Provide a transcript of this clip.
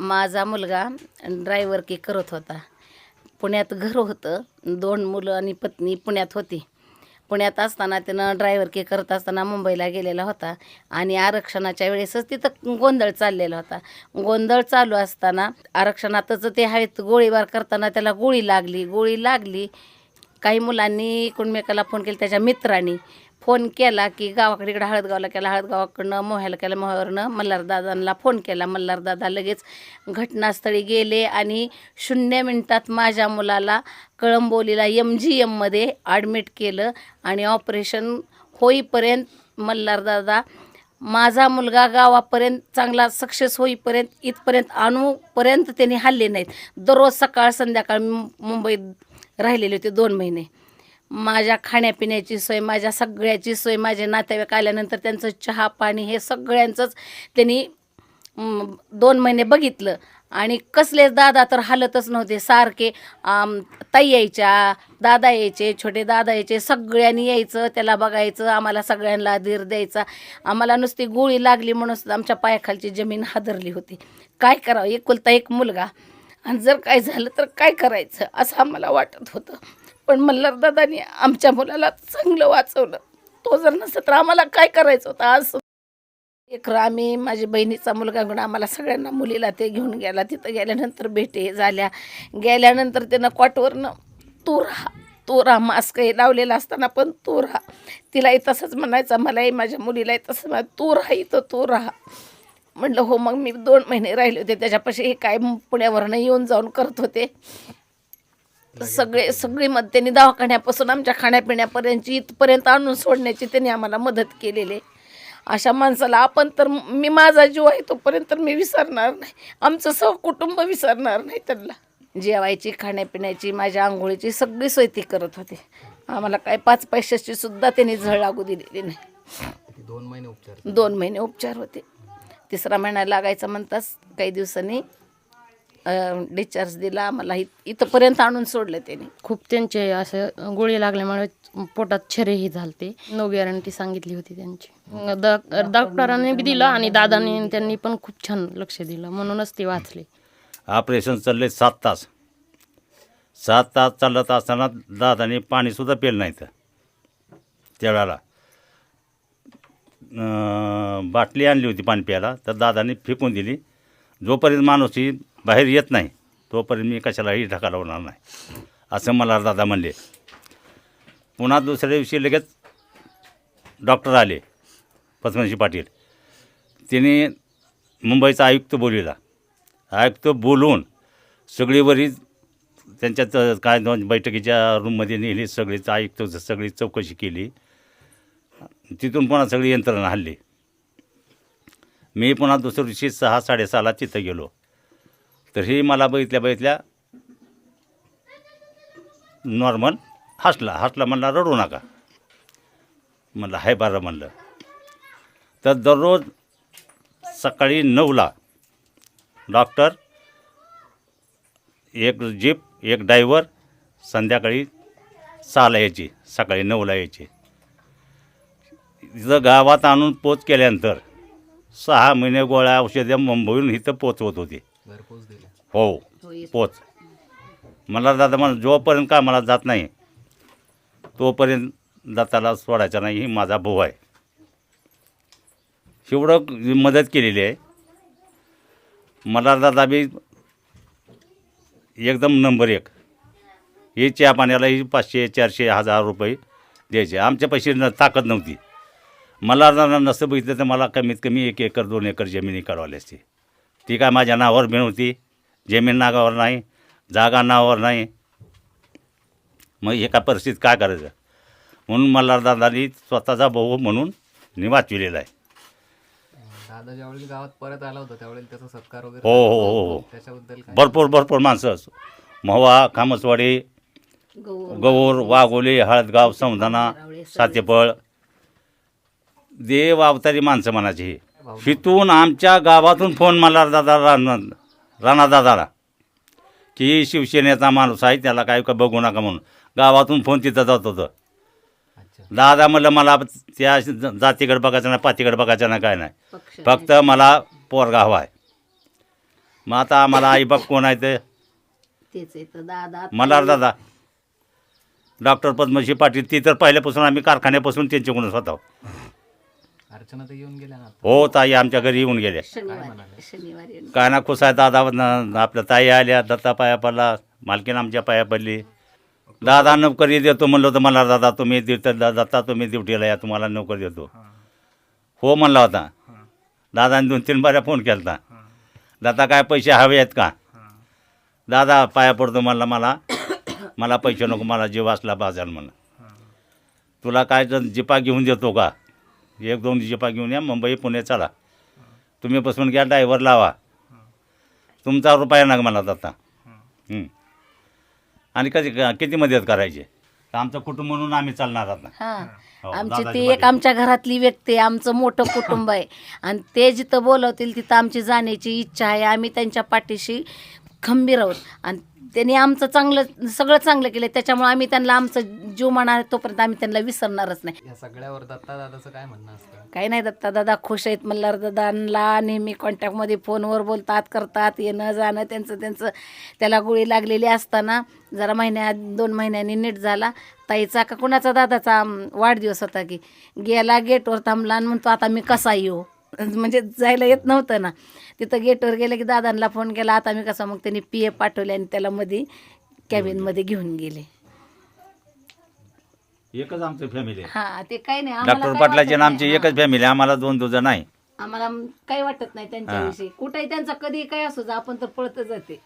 माझा मुलगा ड्रायव्हर की करत होता. पुण्यात घर होतं. दोन मुलं आणि पत्नी पुण्यात होती. पुण्यात असताना त्यानं ड्रायव्हर की करत असताना मुंबईला गेलेला होता आणि आरक्षणाच्या वेळेसच तिथं गोंधळ चाललेला होता. गोंधळ चालू असताना आरक्षणातच ते हवेत गोळीबार करताना त्याला गोळी लागली. गोळी लागली. काही मुलांनी एकमेकाला फोन केला त्याच्या मित्रांनी. फोन केला की गावाकडे इकडं हळदगावला केला हळदगावाकडनं मोह्याला केला मोह्यावरनं मल्हारदादांना फोन केला. मल्हारदादा लगेच घटनास्थळी गेले आणि शून्य मिनटात माझ्या मुलाला कळंबोलीला एम जी एममध्ये ॲडमिट केलं आणि ऑपरेशन होईपर्यंत मल्हारदादा माझा मुलगा गावापर्यंत चांगला सक्सेस होईपर्यंत इथपर्यंत आणूपर्यंत त्यांनी हल्ले नाहीत. दररोज सकाळ संध्याकाळ मुंबईत राहिलेले होते दोन महिने. माझ्या खाण्यापिण्याची सोय माझ्या सगळ्याची सोय माझे नातेवाईक आल्यानंतर त्यांचं चहा पाणी हे सगळ्यांचंच त्यांनी दोन महिने बघितलं. आणि कसलेच दादा तर हालतच नव्हते सारखे ताई यायच्या दादा यायचे छोटे दादा यायचे सगळ्यांनी यायचं त्याला बघायचं आम्हाला सगळ्यांना धीर द्यायचा. आम्हाला नुसती गोळी लागली म्हणून सुद्धा आमच्या पायाखालची जमीन हादरली होती. काय करावं? एकुलता एक मुलगा. आणि जर काय झालं तर काय करायचं? असं आम्हाला वाटत होतं. पण मल्हारदादानी आमच्या मुलाला चांगलं वाचवलं. तो जर नसतं तर आम्हाला काय करायचं होतं? आज एक आम्ही माझी बहिणीचा मुलगा घेऊन आम्हाला सगळ्यांना मुलीला ते घेऊन गेला. तिथं गेल्यानंतर भेटे झाल्या. गेल्यानंतर त्यानं कॉटवरनं तू राहा. तू राहा. मास्क हे लावलेला असताना पण तू राहा. तिलाही तसंच म्हणायचं. मलाही माझ्या मुलीलाही तसं म्हणाय तू राहा इथं तू राहा. म्हटलं हो मग मी दोन महिने राहिले होते. त्याच्यापाशी हे काय पुण्यावरनं येऊन जाऊन करत होते. सगळे सगळी मत त्यांनी दवाखान्यापासून आमच्या खाण्यापिण्यापर्यंतची इथपर्यंत आणून सोडण्याची त्यांनी आम्हाला मदत केलेली आहे. अशा माणसाला आपण तर मी माझा जीव आहे तोपर्यंत तर मी विसरणार नाही. आमचं सहकुटुंब विसरणार नाही त्यांना. जेवायची खाण्यापिण्याची माझ्या आंघोळीची सगळी सोय ती करत होते. आम्हाला काय पाच पैशाची सुद्धा त्यांनी झळ लागू दिलेली नाही. दोन महिने उपचार? दोन महिने उपचार होते. तिसरा महिना लागायचा म्हणताच काही दिवसांनी डिस्चार्ज दिला आम्हाला इत इथंपर्यंत आणून सोडलं त्यांनी. खूप त्यांचे असं गोळी लागल्यामुळे पोटात छरेही झालते. नो गॅरंटी सांगितली होती त्यांची. द डॉक्टरांनी बी दिलं आणि दादाने त्यांनी पण खूप छान लक्ष दिलं. म्हणूनच ते वाचले. ऑपरेशन चालले सात तास. सात तास चालत असताना दादाने पाणीसुद्धा पेलं नाही तर त्यावेळेला बाटली आणली होती पाणी प्यायला. तर दादाने फेकून दिली. जोपर्यंत माणूस ही बाहेर येत नाही तोपर्यंत मी कशालाही ढकाला होणार नाही. असं मला दादा म्हणले. पुन्हा दुसऱ्या दिवशी लगेच डॉक्टर आले पद्मश्री पाटील. तिने मुंबईचा आयुक्त बोलिला आयुक्त बोलून सगळीवरी त्यांच्या काय दोन बैठकीच्या रूममध्ये नेली सगळीच आयुक्त सगळी चौकशी केली. तिथून पुन्हा सगळी यंत्रणा हल्ली. मी पुन्हा दुसऱ्या दिवशी सहा साडेसहाला तिथं गेलो. तर हे मला बघितल्या बघितल्या नॉर्मल हसला हसला म्हणला रडू नका. म्हणलं हाय बरं म्हणलं. तर दररोज सकाळी नऊला डॉक्टर एक जीप एक डायव्हर संध्याकाळी सहाला यायची सकाळी नऊला यायची. इथं गावात आणून पोच केल्यानंतर सहा महिने गोळ्या औषधं मुंबईहून इथं पोचवत होती. हो पोच. मला दादा मला जोपर्यंत का मला जात नाही तोपर्यंत दाताला सोडायचा नाही ही माझा भाऊ आहे. एवढं मदत केलेली आहे. मला दादा बी एकदम नंबर एक. ही चहा पाण्यालाही पाचशे चारशे हजार रुपये द्यायचे. आमच्या पैसे न ताकद नव्हती. मला दादा नसतं बघितलं तर मला कमीत कमी एक एकर दोन एकर जमिनी काढवाली असती ती काय माझ्या नावावर बी नव्हती जमीन नावावर नाही जागा नावावर नाही. मग एका परिस्थितीत काय करायचं? म्हणून मला दादानी स्वतःचा भाऊ म्हणून मी वाचविलेला आहे. दादा ज्यावेळी गावात परत आला होता त्यावेळी त्याचा सत्कार वगैरे हो हो हो हो. त्याच्याबद्दल काय? भरपूर भरपूर माणसं महुवा खामसवाडी गौर वाघोली हळदगाव समधाना सातेपळ. देव अवतारी माणसं म्हणायची ही. तिथून आमच्या गावातून फोन मला दादा राणा राणा दादाला की शिवसेनेचा माणूस आहे त्याला काय का बघू नका म्हणून. गावातून फोन तिथं जात होतं. दादा म्हणलं मला त्या जातीकडे बघायचं नाही पातीकडे बघायचं नाही काय नाही. फक्त मला पोरगा हवा आहे. मग आता आम्हाला आईबाप कोण आहे ते? तर दादा डॉक्टर पद्मश्री पाटील ती तर पहिल्यापासून आम्ही कारखान्यापासून त्यांच्याकडूनच होतो अर्चना तर येऊन गेल्या ना हो ताई आमच्या घरी येऊन गेल्या. शनिवारी. शनिवारी येऊन. काय ना खुसाय दादा न- आपल्या ताई आल्या दत्ता पाया पडला मालकीन आमच्या पाया पडली. दादा नोकरी देतो म्हणलं होतं मला दादा तुम्ही देत दत्ता तुम्ही ड्युटीला या तुम्हाला नोकरी देतो. हो. म्हणला होता. दादाने दोन तीन बाऱ्या फोन केला होता दादा काय पैसे हवे आहेत का? दादा पाया पडतो म्हणला मला. मला पैसे नको मला जीव असला बाजार म्हणलं तुला काय जर जिपा घेऊन देतो का? एक दोन जिपा घेऊन या मुंबई पुणे चला. तुम्ही बसून घ्या ड्रायव्हर लावा. तुमचा रुपया नका मला आता. आणि कधी किती मदत करायची? आमचं कुटुंब म्हणून आम्ही चालणार आता. हा. आमची ती एक. आमच्या घरातली व्यक्ती आहे आमचं मोठं कुटुंब आहे. आणि ते जिथं बोलवतील तिथं आमची जाण्याची इच्छा आहे. आम्ही त्यांच्या पाठीशी खंबीर आहोत. आणि त्यांनी आमचं चांगलं सगळं चांगलं केलं त्याच्यामुळे आम्ही त्यांना आमचं जीव म्हणा तोपर्यंत आम्ही त्यांना विसरणारच नाही. या सगळ्यावर दत्ता दादाचं काय म्हणणं असतं? काही नाही दत्ता दादा खुश आहेत मल्हार दादांना नेहमी कॉन्टॅक्टमध्ये फोनवर बोलतात करतात येणं जाणं त्यांचं त्यांचं. त्याला गोळी लागलेली असताना जरा महिन्या दोन महिन्यांनी नीट झाला. ताईचा का कुणाचा दादाचा अं, वाढदिवस होता की गेला गेटवर थांबला आणि म्हणतो आता मी कसा येऊ? म्हणजे जायला येत नव्हतं ना. तिथं गेटवर गेलं की दादांना फोन केला. आता मी कसा मग त्यांनी पी ए पाठवले आणि त्याला मध्ये कॅबिनमध्ये घेऊन गेले. एकच आमचं फॅमिली हां ते काही नाही. आम्हाला डॉक्टर काही पाटलाची वाटत आणि आमची नाही. एकच फॅमिली आम्हाला दोन दुजं नाही. आम्हाला काही वाटत नाही त्यांच्याविषयी. कुठेही त्यांचा कधी काय असू जा आपण तर पळत जाते.